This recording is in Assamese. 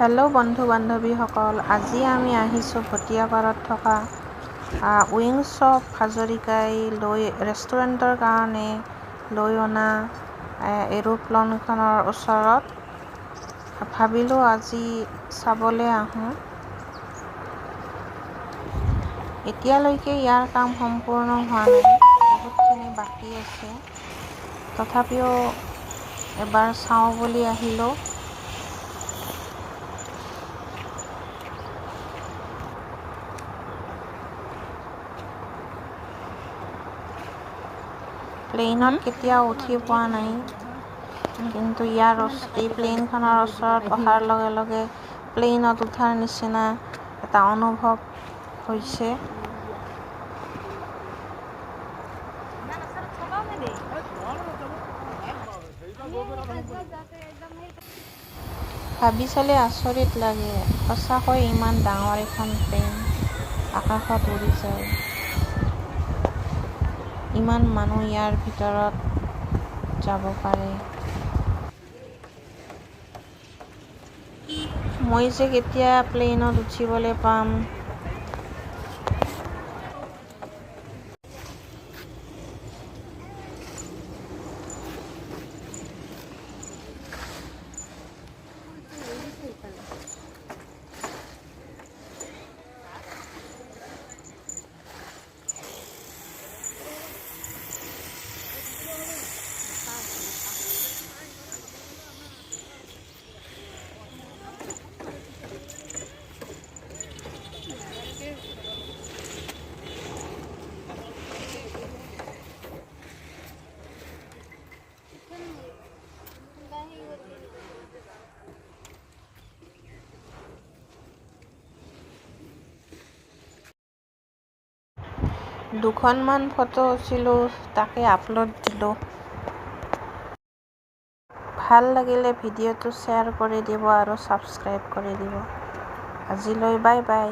হেল্ল' বন্ধু বান্ধৱীসকল। আজি আমি আহিছোঁ ভটিয়াপাৰত থকা উইংছ অফ হাজৰিকাই লৈ ৰেষ্টুৰেণ্টৰ কাৰণে লৈ অনা এৰোপ্লেনখনৰ ওচৰত। ভাবিলোঁ আজি চাবলৈ আহোঁ। এতিয়ালৈকে ইয়াৰ কাম সম্পূৰ্ণ হোৱা নাই বহুতখিনি বাকী আছে। তথাপিও এবাৰ চাওঁ বুলি আহিলোঁ। প্লেইনত কেতিয়াও উঠি পোৱা নাই। কিন্তু ইয়াৰ এই প্লেইনখনৰ ওচৰত অহাৰ লগে লগে প্লেইনত উঠাৰ নিচিনা এটা অনুভৱ হৈছে। ভাবি চালে আচৰিত লাগে। সঁচাকৈ ইমান ডাঙৰ এখন প্লেইন আকাশত উৰি যায়। ইমান মানুহ ইয়াৰ ভিতৰত যাব পাৰে। মই যে কেতিয়া প্লেইনত উঠিবলৈ পাম দুখনমান ফটো উঠিলোঁ তাকে আপলোড দিলোঁ। ভালো লাগিলে ভিডিঅ'টো শ্বেয়াৰ কৰি দিব আৰু ছাবস্ক্ৰাইব কৰি দিব। আজিলৈ বাই বাই